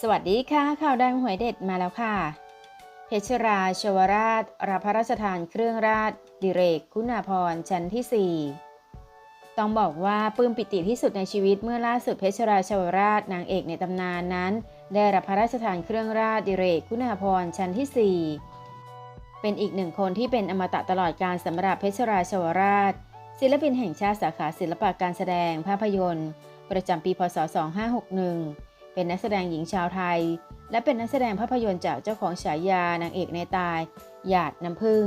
สวัสดีค่ะ ข่าวดังหวยเด็ดมาแล้วค่ะเพชรราชวราชรับพระราชทานเครื่องราชดิเรกคุณาพรชั้นที่ 4 ต้องบอกว่าปลื้มปิติที่สุดในชีวิตเมื่อล่าสุดเพชรราชวราชนางเอกในตำนานนั้น ได้รับพระราชทานเครื่องราชดิเรกคุณาพรชั้นที่ 4 เป็นอีกหนึ่งคนที่เป็นอมตะตลอดการสำหรับเพชรราชวราช ศิลปินแห่งชาติสาขาศิลปะการแสดงภาพยนตร์ ประจำปีพศ2561 เป็นนักแสดงหญิงชาวไทย และเป็นนักแสดงภาพยนตร์จากเจ้าของฉายานางเอกในตาย หยาดน้ำผึ้ง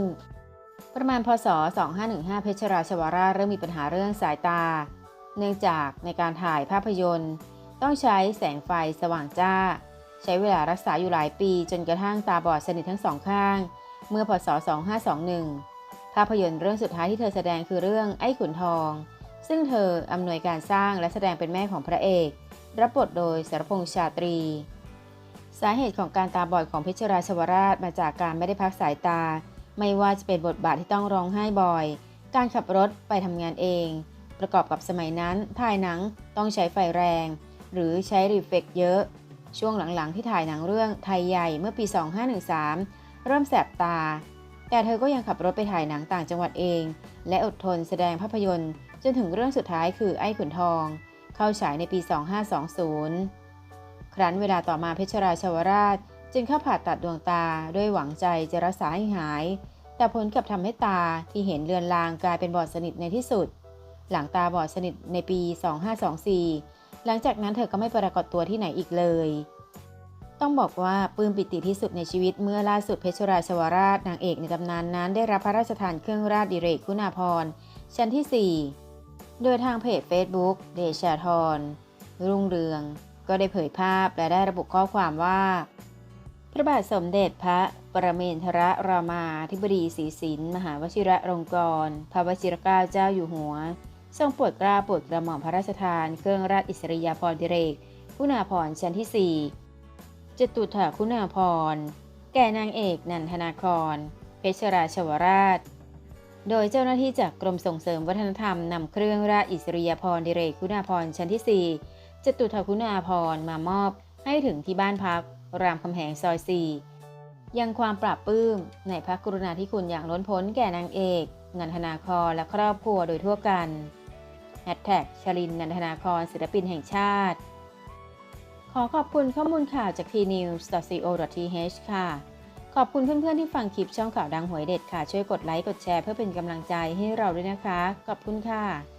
ประมาณพศ 2515 เพชรราชวราเริ่มมีปัญหาเรื่องสายตา เนื่องจากในการถ่ายภาพยนตร์ ต้องใช้แสงไฟสว่างจ้า ใช้เวลารักษาอยู่หลายปีจนกระทั่งตาบอดสนิททั้งสองข้าง เมื่อพศ 2521 ภาพยนตร์เรื่องสุดท้ายที่เธอแสดงคือเรื่องไอ้ขุนทอง ซึ่งเธออำนวยการสร้างและแสดงเป็นแม่ของพระเอก รับบทโดยสรพงษ์ชาตรี สาเหตุของการตาบอดของเพชรราชวราชมาจากการไม่ได้พักสายตา ไม่ว่าจะเป็นบทบาทที่ต้องร้องไห้บ่อย การขับรถไปทำงานเอง ประกอบกับสมัยนั้นถ่ายหนังต้องใช้ไฟแรง หรือใช้รีเฟกเยอะ ช่วงหลังๆ ที่ถ่ายหนังเรื่องไทยใหญ่เมื่อปี 2513 เริ่มแสบตา แต่เธอก็ยังขับรถไปถ่ายหนังต่างจังหวัดเอง และอดทนแสดงภาพยนตร์ จนถึงเรื่องสุดท้ายคือไอ้ขุนทอง เข้าฉายในปี 2520 ครั้นเวลาต่อมาเพชรราชวราชจึงเข้าผ่าตัดดวงตาด้วยหวังใจจะรักษาให้หาย แต่ผลกลับทำให้ตาที่เห็นเลือนลางกลายเป็นบอดสนิทในที่สุด หลังตาบอดสนิทในปี 2524 หลังจากนั้นเธอก็ไม่ปรากฏตัวที่ไหนอีกเลย ต้องบอกว่าปื้มปิติที่สุดในชีวิตเมื่อล่าสุดเพชรราชวราชนางเอกในตำนานนั้น ได้รับพระราชทานเครื่องราชดิเรกคุณาพรณ์ชั้นที่ 4 โดยทางเพจ Facebook เดชาธรรุ่งเรือง ก็ได้เผยภาพและได้ระบุข้อความว่า พระบาทสมเด็จพระปรเมนทรรามาธิบดีศรีสินมหาวชิระลงกรณ์พระวชิรเกล้าเจ้าอยู่หัว ทรงโปรดเกล้าโปรดกระหม่อมพระราชทาน เครื่องราชอิสริยาภรณ์ดิเรกคุณาพรชั้นที่ 4จตุถาคุณาพรณ์แก่นางเอกนันทนาครเพชรราชวราช โดยเจ้าหน้าที่จากกรมส่งเสริมวัฒนธรรมนำเครื่องราชอิสริยาภรณ์ดิเรกคุณาพรณ์ชั้นที่ 4จตุถคุณาพรณ์มามอบให้ถึงที่บ้านพัก รามคำแหงซอย 4 ยังความปราบปลื้ม ในพระกรุณาธิคุณอย่างล้นพ้นแก่นางเอก นันทนาครและครอบครัวโดยทั่วกันแฮชแท็กชลินนันทนาครศิลปินแห่งชาติ ขอขอบคุณข้อมูลข่าวจาก tnews.co.th ค่ะ ขอบคุณเพื่อนๆที่ฟังคลิปช่องข่าวดังหวยเด็ดค่ะ ช่วยกดไลค์กดแชร์เพื่อเป็นกำลังใจให้เราด้วยนะคะ ขอบคุณค่ะ